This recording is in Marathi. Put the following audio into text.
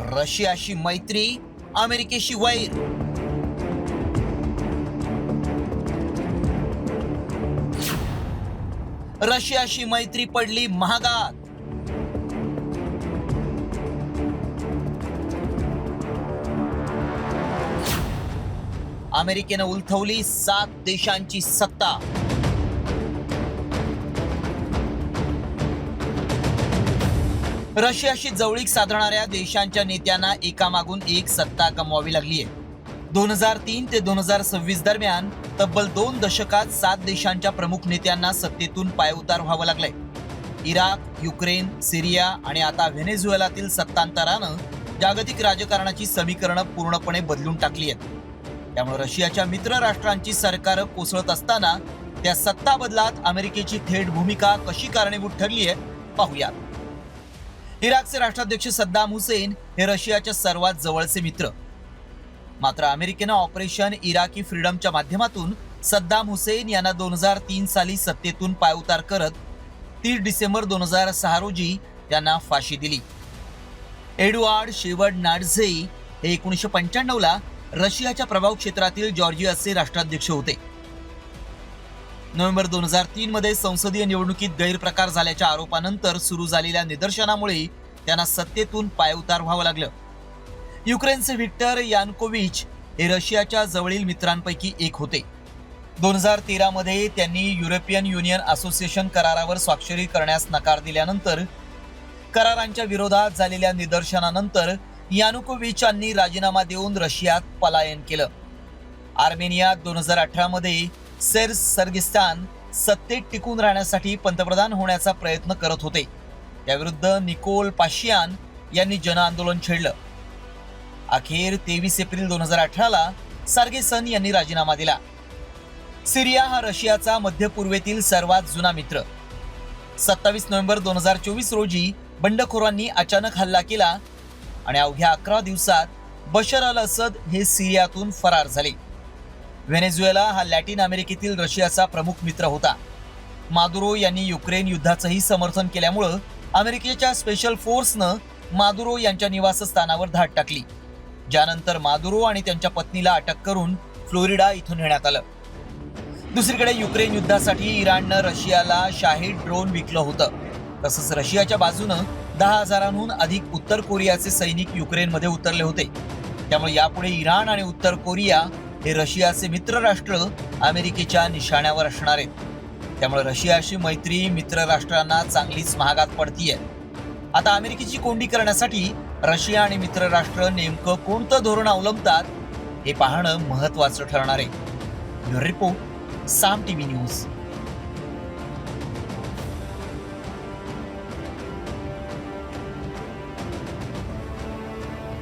रशियाशी मैत्री अमेरिकेशी वैर. रशियाशी मैत्री पडली महागात. अमेरिकेनं उलथवली सात देशांची सत्ता. रशियाशी जवळीक साधणाऱ्या देशांच्या नेत्यांना एकामागून एक सत्ता गमवावी लागली आहे दोन हजार तीन ते दोन हजार सव्वीस दरम्यान तब्बल दोन दशकात सात देशांच्या प्रमुख नेत्यांना सत्तेतून पायउतार व्हावं लागलंय. इराक युक्रेन सिरिया आणि आता व्हेनेझुएलातील सत्तांतरानं जागतिक राजकारणाची समीकरणं पूर्णपणे बदलून टाकली आहेत त्यामुळे रशियाच्या मित्र राष्ट्रांची सरकारं कोसळत असताना त्या सत्ता बदलात अमेरिकेची थेट भूमिका कशी कारणीभूत ठरली आहे पाहूयात. इराकचे राष्ट्राध्यक्ष सद्दाम हुसेन हे रशियाच्या सर्वात जवळचे मित्र. मात्र अमेरिकेनं ऑपरेशन इराकी फ्रीडमच्या माध्यमातून सद्दाम हुसेन यांना दोन हजार तीन साली सत्तेतून पायउतार करत तीस डिसेंबर दोन हजार सहा रोजी त्यांना फाशी दिली. एडवार्ड शेवड नाडझे हे एकोणीसशे पंच्याण्णवला रशियाच्या प्रभाव क्षेत्रातील जॉर्जियाचे राष्ट्राध्यक्ष होते. नोव्हेंबर दोन हजार तीन मध्ये संसदीय निवडणुकीत गैरप्रकार झाल्याच्या आरोपानंतर सुरू झालेल्या निदर्शनामुळे त्यांना सत्तेतून पायउतार व्हावं लागलं. युक्रेनचे व्हिक्टर यानकोविच हे रशियाच्या जवळील मित्रांपैकी एक होते. दोन हजार तेरामध्ये त्यांनी युरोपियन युनियन असोसिएशन करारावर स्वाक्षरी करण्यास नकार दिल्यानंतर करारांच्या विरोधात झालेल्या निदर्शनानंतर यानुकोविच यांनी राजीनामा देऊन रशियात पलायन केलं. आर्मेनियात दोन हजार अठरामध्ये सेर सर्गिस्तान सत्तेत टिकून राहण्यासाठी पंतप्रधान होण्याचा प्रयत्न करत होते. त्याविरुद्ध निकोल पाशियान यांनी जनआंदोलन छेडलं. अखेर तेवीस एप्रिल दोन हजार अठराला सार्गेसन यांनी राजीनामा दिला. सिरिया हा रशियाचा मध्य पूर्वेतील सर्वात जुना मित्र. सत्तावीस नोव्हेंबर दोन हजार चोवीस रोजी बंडखोरांनी अचानक हल्ला केला आणि अवघ्या अकरा दिवसात बशर अल असद हे सिरियातून फरार झाले. व्हेनेझुएला हा लॅटिन अमेरिकेतील रशियाचा प्रमुख मित्र होता. मादुरो यांनी युक्रेन युद्धाचंही समर्थन केल्यामुळं अमेरिकेच्या स्पेशल फोर्सनं मादुरो यांच्या निवासस्थानावर धाड टाकली. ज्यानंतर मादुरो आणि त्यांच्या पत्नीला अटक करून फ्लोरिडा इथून नेण्यात आलं. दुसरीकडे युक्रेन युद्धासाठी इराणनं रशियाला शाहीद ड्रोन विकलं होतं. तसंच रशियाच्या बाजूनं दहा हजारांहून अधिक उत्तर कोरियाचे सैनिक युक्रेनमध्ये उतरले होते. त्यामुळे यापुढे इराण आणि उत्तर कोरिया हे रशियाचे मित्र राष्ट्र अमेरिकेच्या निशाण्यावर असणार आहेत. त्यामुळे रशियाशी मैत्री मित्र राष्ट्रांना चांगलीच महागात पडतीये. आता अमेरिकेची कोंडी करण्यासाठी रशिया आणि मित्र राष्ट्र नेमकं कोणतं धोरण अवलंबतात हे पाहणं महत्वाचं ठरणार आहे. Report Saam TV news.